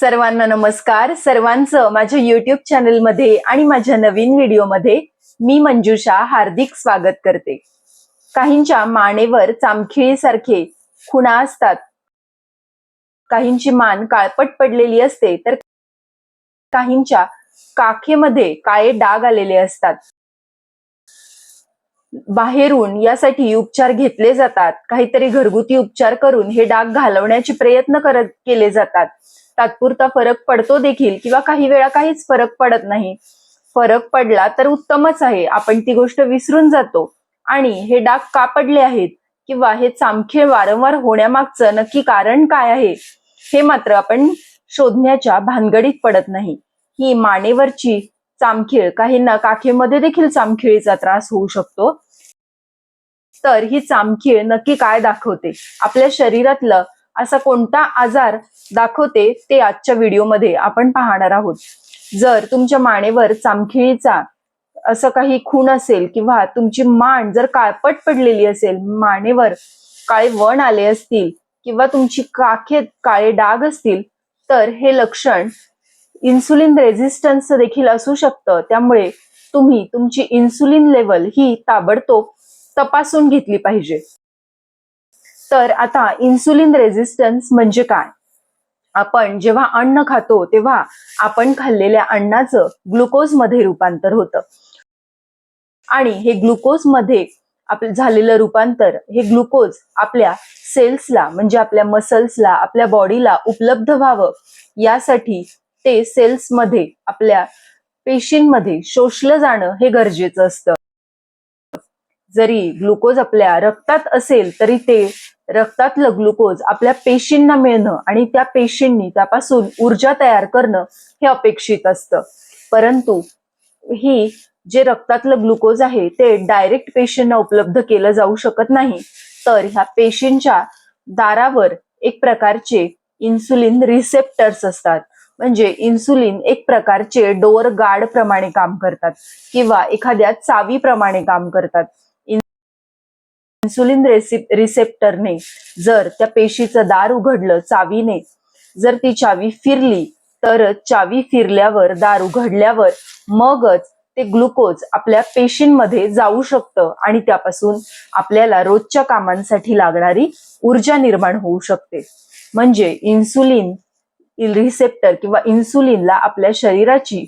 सर्वांना नमस्कार. सर्वांचं माझ्या युट्यूब चॅनलमध्ये आणि माझ्या नवीन व्हिडिओमध्ये मी मंजुषा हार्दिक स्वागत करते. काहींच्या मानेवर चामखिळीसारखे खुणा असतात. काहींची मान काळपट पडलेली असते तर काहींच्या काखेमध्ये काळे डाग आलेले असतात. बाहेरून यासाठी उपचार घेतले जातात. काहीतरी घरगुती उपचार करून हे डाग घालवण्याचे प्रयत्न करत केले जातात. तात्पुरता फरक पडतो देखील किंवा काही वेळा काहीच फरक पडत नाही. फरक पडला तर उत्तमच आहे. आपण ती गोष्ट विसरून जातो. आणि हे डाग का पडले आहेत किंवा हे चामखीळ वारंवार होण्यामागचं नक्की कारण काय आहे हे मात्र आपण शोधण्याच्या भानगडीत पडत नाही. ही मानेवरची चामखीळ काहींना काखेमध्ये देखील चामखिळीचा त्रास होऊ शकतो. तर ही चामखीळ नक्की काय दाखवते? आपल्या शरीरातलं असा कोणता आजार दाखवते ते आजच्या व्हिडिओमध्ये आपण पाहणार आहोत. जर तुमच्या मानेवर चामखिळीचा असं काही खूण असेल किंवा तुमची मान जर काळपट पडलेली असेल मानेवर काळे वण आले असतील किंवा तुमची काखेत काळे डाग असतील तर हे लक्षण इन्सुलिन रेझिस्टन्स देखील असू शकतं. त्यामुळे तुम्ही तुमची इन्सुलिन लेवल ही ताबडतोब तपासून घेतली पाहिजे. तर आता इन्सुलिन रेझिस्टन्स म्हणजे काय? आपण जेव्हा अन्न खातो तेव्हा आपण खाल्लेल्या अन्नाचं ग्लुकोजमध्ये रूपांतर होतं. आणि हे ग्लुकोजमध्ये आपलं झालेलं रूपांतर हे ग्लुकोज आपल्या सेल्सला म्हणजे आपल्या मसल्सला आपल्या बॉडीला उपलब्ध व्हावं. यासाठी ते सेल्समध्ये आपल्या पेशींमध्ये शोषलं जाणं हे गरजेचं असतं. जरी ग्लुकोज आपल्या रक्तात असेल तरी ते रक्तातलं ग्लुकोज आपल्या पेशींना मिळणं आणि त्या पेशींनी त्यापासून ऊर्जा तयार करणं हे अपेक्षित असतं. परंतु ही जे रक्तातलं ग्लुकोज आहे ते डायरेक्ट पेशींना उपलब्ध केलं जाऊ शकत नाही. तर ह्या पेशींच्या दारावर एक प्रकारचे इन्सुलिन रिसेप्टर्स असतात. म्हणजे इन्सुलिन एक प्रकारचे डोअर गार्ड प्रमाणे काम करतात किंवा एखाद्या चावीप्रमाणे काम करतात. इन्सुलिन रेसिप रिसेप्टरने जर त्या पेशीचं दार उघडलं चावीने जर ती चावी फिरली तर चावी फिरल्यावर दार उघडल्यावर मगच ते ग्लुकोज आपल्या पेशींमध्ये जाऊ शकतं आणि त्यापासून आपल्याला रोजच्या कामांसाठी लागणारी ऊर्जा निर्माण होऊ शकते. म्हणजे इन्सुलिन रिसेप्टर किंवा इन्सुलिनला आपल्या शरीराची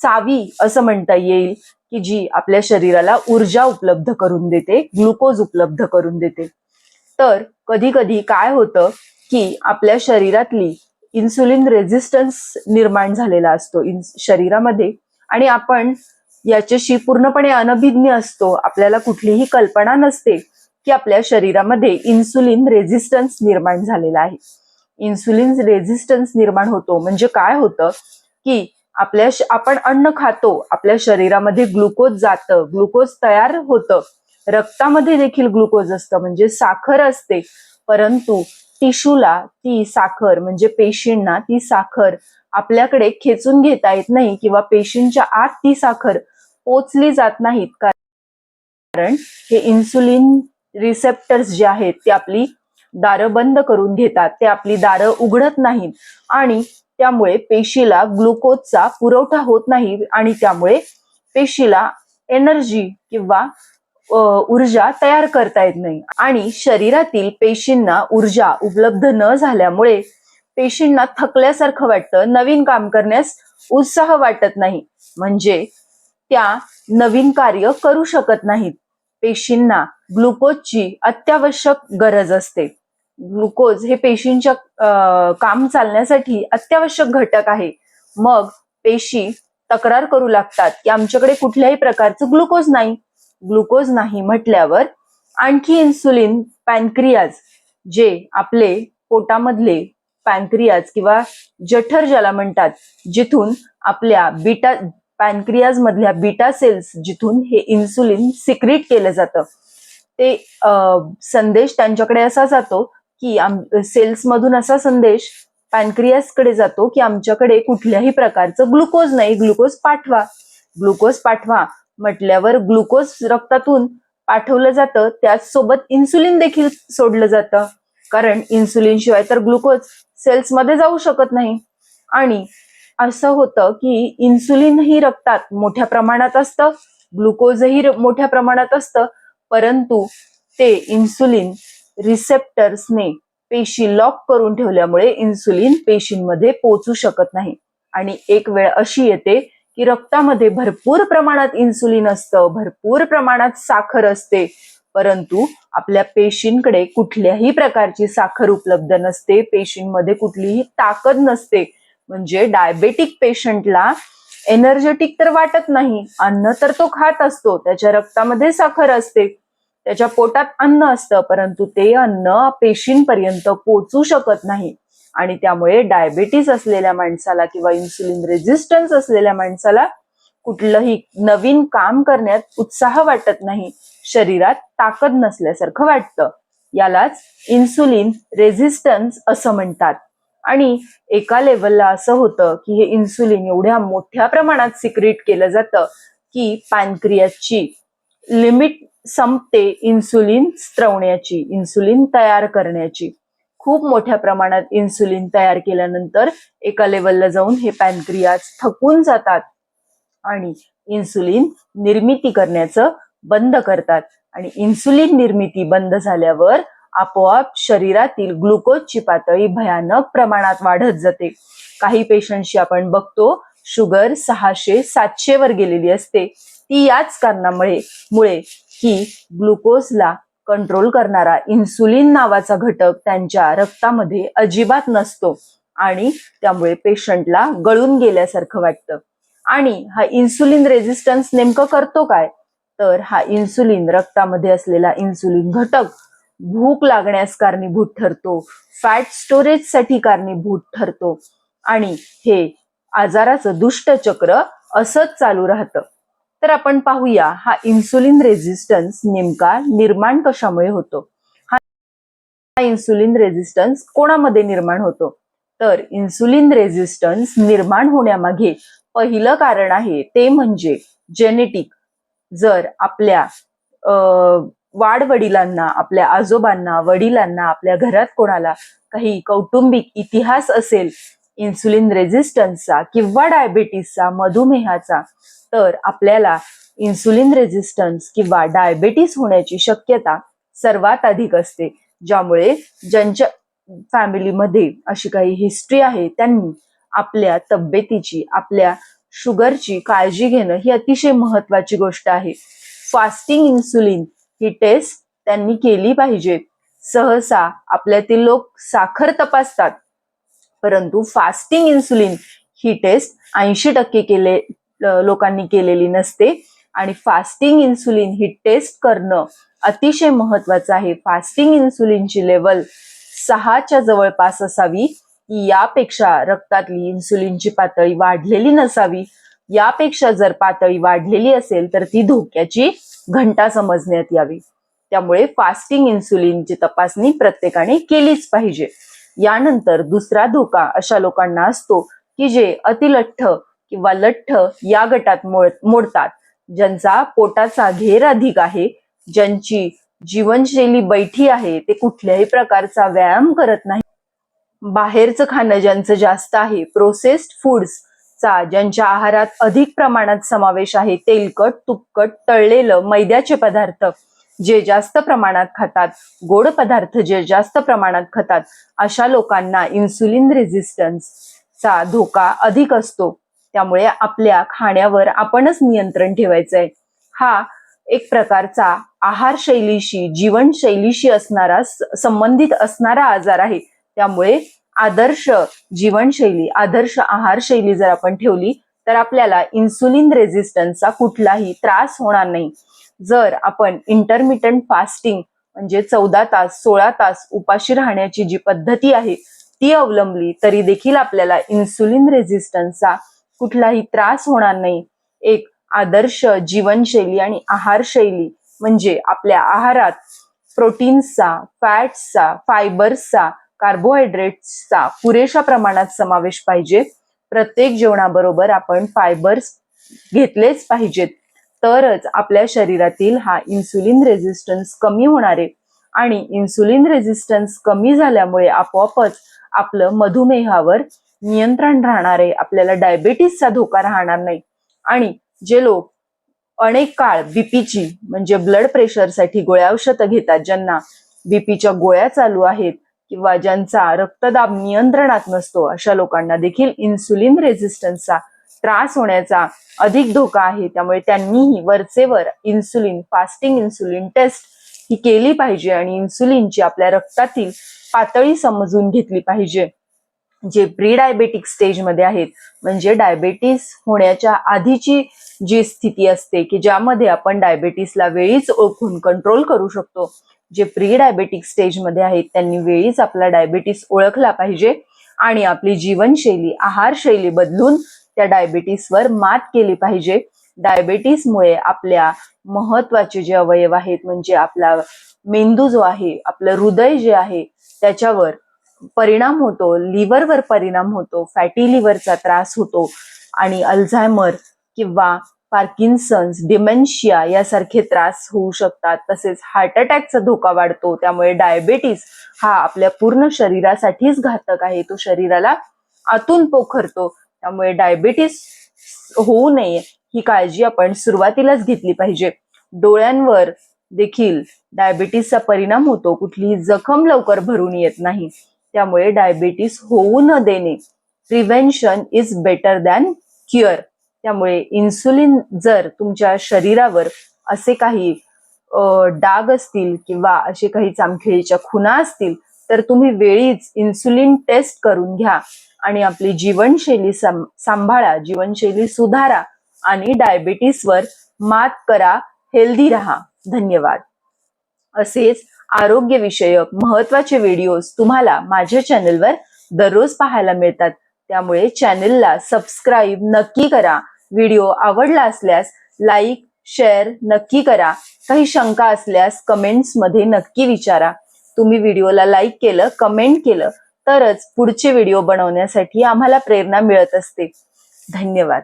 चावी असं म्हणता येईल. की जी आपल्या शरीराला ऊर्जा उपलब्ध करून देते ग्लुकोज उपलब्ध करून देते. तर कधी कधी काय होतं की आपल्या शरीरातली इन्सुलिन रेझिस्टन्स निर्माण झालेला असतो शरीरामध्ये आणि आपण याच्याशी पूर्णपणे अनभिज्ञ असतो. आपल्याला कुठलीही कल्पना नसते की आपल्या शरीरामध्ये इन्सुलिन रेझिस्टन्स निर्माण झालेला आहे. इन्सुलिन रेझिस्टन्स निर्माण होतो म्हणजे काय होतं की आपल्या आपण अन्न खातो आपल्या शरीरामध्ये ग्लुकोज जातं ग्लुकोज तयार होतं. रक्तामध्ये देखील ग्लुकोज असतं म्हणजे साखर असते. परंतु टिशूला ती साखर म्हणजे पेशींना ती साखर आपल्याकडे खेचून घेता येत नाही किंवा पेशींच्या आत ती साखर पोचली जात नाहीत. कारण हे इन्सुलिन रिसेप्टर्स जे आहेत ते आपली दारं बंद करून घेतात. ते आपली दारं उघडत नाहीत. आणि त्यामुळे पेशीला ग्लुकोजचा पुरवठा होत नाही आणि त्यामुळे पेशीला एनर्जी किंवा ऊर्जा तयार करता येत नाही. आणि शरीरातील पेशींना ऊर्जा उपलब्ध न झाल्यामुळे पेशींना थकल्यासारखं वाटतं नवीन काम करण्यास उत्साह वाटत नाही. म्हणजे त्या नवीन कार्य करू शकत नाहीत. पेशींना ग्लुकोजची अत्यावश्यक गरज असते. ग्लुकोज हे पेशींच्या काम चालण्यासाठी अत्यावश्यक घटक आहे. मग पेशी तक्रार करू लागतात की आमच्याकडे कुठल्याही प्रकारचं ग्लुकोज नाही. ग्लुकोज नाही म्हटल्यावर आणखी इन्सुलिन पॅनक्रियाज जे आपले पोटामधले पॅनक्रियाज किंवा जठर ज्याला म्हणतात जिथून आपल्या बीटा पॅनक्रियाज मधल्या बीटा सेल्स जिथून हे इन्सुलिन सिक्रिट केलं जातं. ते संदेश त्यांच्याकडे असा जातो की सेल्समधून असा संदेश पॅनक्रियासकडे जातो की आमच्याकडे कुठल्याही प्रकारचं ग्लुकोज नाही. ग्लुकोज पाठवा. ग्लुकोज पाठवा म्हटल्यावर ग्लुकोज रक्तातून पाठवलं जातं. त्याचसोबत इन्सुलिन देखील सोडलं जातं. कारण इन्सुलिन शिवाय तर ग्लुकोज सेल्समध्ये जाऊ शकत नाही. आणि असं होतं की इन्सुलिनही रक्तात मोठ्या प्रमाणात असतं. ग्लुकोजही मोठ्या प्रमाणात असतं. परंतु ते इन्सुलिन रिसेप्टर्सने पेशी लॉक करून ठेवल्यामुळे इन्सुलिन पेशींमध्ये पोचू शकत नाही. आणि एक वेळ अशी येते की रक्तामध्ये भरपूर प्रमाणात इन्सुलिन असतं भरपूर प्रमाणात साखर असते. परंतु आपल्या पेशींकडे कुठल्याही प्रकारची साखर उपलब्ध नसते पेशींमध्ये कुठलीही ताकद नसते. म्हणजे डायबेटिक पेशंटला एनर्जेटिक तर वाटत नाही अन्न तर तो खात असतो त्याच्या रक्तामध्ये साखर असते. त्याच्या पोटात अन्न असतं परंतु ते अन्न पेशींपर्यंत पोचू शकत नाही. आणि त्यामुळे डायबिटीस असलेल्या माणसाला किंवा इन्सुलिन रेझिस्टन्स असलेल्या माणसाला कुठलंही नवीन काम करण्यात उत्साह वाटत नाही. शरीरात ताकद नसल्यासारखं वाटतं. यालाच इन्सुलिन रेझिस्टन्स असं म्हणतात. आणि एका लेवलला असं होतं की हे इन्सुलिन एवढ्या मोठ्या प्रमाणात सिक्रेट केलं जातं की पॅनक्रियाची लिमिट संपते इन्सुलिन स्त्रवण्याची इन्सुलिन तयार करण्याची. खूप मोठ्या प्रमाणात इन्सुलिन तयार केल्यानंतर एका लेवलला जाऊन हे पॅनक्रियाज थकून जातात आणि इन्सुलिन निर्मिती करण्याचं बंद करतात. आणि इन्सुलिन निर्मिती बंद झाल्यावर आपोआप शरीरातील ग्लुकोजची पातळी भयानक प्रमाणात वाढत जाते. काही पेशंटशी आपण बघतो शुगर सहाशे सातशे वर गेलेली असते. ती याच कारणामुळे मुळे की ग्लुकोजला कंट्रोल करणारा इन्सुलिन नावाचा घटक त्यांच्या रक्तामध्ये अजिबात नसतो आणि त्यामुळे पेशंटला गळून गेल्यासारखं वाटतं. आणि हा इन्सुलिन रेझिस्टन्स नेमकं करतो काय? तर हा इन्सुलिन रक्तामध्ये असलेला इन्सुलिन घटक भूक लागण्यास कारणीभूत ठरतो फॅट स्टोरेजसाठी कारणीभूत ठरतो आणि हे आजाराचं दुष्टचक्र असंच चालू राहतं. तर आपण पाहूया हा इन्सुलिन रेझिस्टन्स नेमका निर्माण कशामुळे होतो? हा इन्सुलिन रेझिस्टन्स कोणामध्ये निर्माण होतो? तर इन्सुलिन रेझिस्टन्स निर्माण होण्यामागे पहिलं कारण आहे ते म्हणजे जेनेटिक जर आपल्या वाढ वडिलांना आपल्या आजोबांना वडिलांना आपल्या घरात कोणाला काही कौटुंबिक इतिहास असेल इन्सुलिन रेझिस्टन्सचा किंवा डायबेटीसचा मधुमेहाचा तर आपल्याला इन्सुलिन रेझिस्टन्स किंवा डायबेटीस होण्याची शक्यता सर्वात अधिक असते. ज्यामुळे ज्यांच्या फॅमिलीमध्ये अशी काही हिस्ट्री आहे त्यांनी आपल्या तब्येतीची आपल्या शुगरची काळजी घेणं ही अतिशय महत्वाची गोष्ट आहे. फास्टिंग इन्सुलिन ही टेस्ट त्यांनी केली पाहिजे सहसा आपल्यातील लोक साखर तपासतात. परंतु फास्टिंग इन्सुलिन ही टेस्ट ऐंशी टक्के केले लोकांनी केलेली नसते. आणि फास्टिंग इन्सुलिन ही टेस्ट करणं अतिशय महत्वाचं आहे. फास्टिंग इन्सुलिनची लेवल सहाच्या जवळपास असावी. यापेक्षा रक्तातली इन्सुलिनची पातळी वाढलेली नसावी. यापेक्षा जर पातळी वाढलेली असेल तर ती धोक्याची घंटा समजण्यात यावी. त्यामुळे फास्टिंग इन्सुलिनची तपासणी प्रत्येकाने केलीच पाहिजे. यानंतर दुसरा धोका अशा लोकांना असतो की जे अतिलठ्ठ किंवा लठ्ठ या गटात मोडतात ज्यांचा पोटाचा घेर अधिक आहे ज्यांची जीवनशैली बैठी आहे ते कुठल्याही प्रकारचा व्यायाम करत नाही. बाहेरचं खाणं ज्यांचं जास्त आहे प्रोसेस्ड फूड्स चा ज्यांच्या आहारात अधिक प्रमाणात समावेश आहे तेलकट तुपकट तळलेलं मैद्याचे पदार्थ जे जास्त प्रमाणात खातात गोड पदार्थ जे जास्त प्रमाणात खातात अशा लोकांना इन्सुलिन रेझिस्टन्सचा धोका अधिक असतो. त्यामुळे आपल्या खाण्यावर आपणच नियंत्रण ठेवायचं आहे हा एक प्रकारचा आहार शैलीशी जीवनशैलीशी असणारा संबंधित असणारा आजार आहे. त्यामुळे आदर्श जीवनशैली आदर्श आहारशैली जर आपण ठेवली तर आपल्याला इन्सुलिन रेझिस्टन्सचा कुठलाही त्रास होणार नाही. जर आपण इंटरमिटंट फास्टिंग म्हणजे चौदा तास सोळा तास उपाशी राहण्याची जी पद्धती आहे ती अवलंबली तरी देखील आपल्याला इन्सुलिन रेझिस्टन्सचा कुठलाही त्रास होणार नाही. एक आदर्श जीवनशैली आणि आहारशैली म्हणजे आपल्या आहारात प्रोटीन्सचा फॅट्सचा फायबर्सचा कार्बोहायड्रेट्सचा पुरेशा प्रमाणात समावेश पाहिजे. प्रत्येक जेवणाबरोबर आपण फायबर्स घेतलेच पाहिजेत. तरच आपल्या शरीरातील हा इन्सुलिन रेझिस्टन्स कमी होणार आहे आणि इन्सुलिन रेझिस्टन्स कमी झाल्यामुळे आपोआपच आपलं मधुमेहावर नियंत्रण राहणार आहे आपल्याला डायबेटीसचा धोका राहणार नाही. आणि जे लोक अनेक काळ बीपीची म्हणजे ब्लड प्रेशरसाठी गोळ्या औषधं घेतात ज्यांना बीपीच्या गोळ्या चालू आहेत किंवा ज्यांचा रक्तदाब नियंत्रणात नसतो अशा लोकांना देखील इन्सुलिन रेझिस्टन्सचा त्रास होण्याचा अधिक धोका आहे. त्यामुळे त्यांनीही वरचेवर इन्सुलिन फास्टिंग इन्सुलिन टेस्ट ही केली पाहिजे आणि इन्सुलिनची आपल्या रक्तातील पातळी समजून घेतली पाहिजे. जे प्री डायबेटिक स्टेजमध्ये आहेत म्हणजे डायबेटीस होण्याच्या आधीची जी स्थिती असते की ज्यामध्ये आपण डायबेटीसला वेळीच ओळखून कंट्रोल करू शकतो. जे प्री डायबेटिक स्टेजमध्ये आहेत त्यांनी वेळीच आपला डायबेटीस ओळखला पाहिजे आणि आपली जीवनशैली आहारशैली बदलून त्या डायबिटीसवर मात केली पाहिजे. डायबेटीसमुळे आपल्या महत्त्वाचे जे अवयव आहेत म्हणजे आपला मेंदू जो आहे आपलं हृदय जे आहे त्याच्यावर परिणाम होतो लिव्हरवर परिणाम होतो फॅटी लिव्हरचा त्रास होतो आणि अल्झायमर किंवा पार्किन्सन्स डिमेन्शिया यासारखे त्रास होऊ शकतात. तसेच हार्ट अटॅकचा धोका वाढतो त्यामुळे डायबेटीस हा आपल्या पूर्ण शरीरासाठीच घातक आहे. तो शरीराला आतून पोखरतो. त्यामुळे डायबेटीस होऊ नये ही काळजी आपण सुरुवातीलाच घेतली पाहिजे. डोळ्यांवर देखील डायबिटीसचा परिणाम होतो. कुठलीही जखम लवकर भरून येत नाही. त्यामुळे डायबिटीस होऊ न देणे prevention is better than cure त्यामुळे इन्सुलिन जर तुमच्या शरीरावर असे काही डाग असतील किंवा असे काही चामखिळीच्या खुणा असतील तर तुम्ही वेळीच इन्सुलिन टेस्ट करून घ्या आणि आपली जीवनशैली सांभाळा जीवनशैली सुधारा आणि डायबिटीसवर मात करा हेल्दी राहा. धन्यवाद. असेच आरोग्यविषयक महत्त्वाचे व्हिडिओज तुम्हाला माझ्या चॅनलवर दररोज पाहायला मिळतात. त्यामुळे चॅनलला सबस्क्राईब नक्की करा. व्हिडिओ आवडला असल्यास लाईक शेअर नक्की करा. काही शंका असल्यास कमेंट्समध्ये नक्की विचारा. तुम्ही व्हिडिओला लाईक केलं कमेंट केलं तरच पुढचे व्हिडिओ बनवण्यासाठी आम्हाला प्रेरणा मिळत असते. धन्यवाद.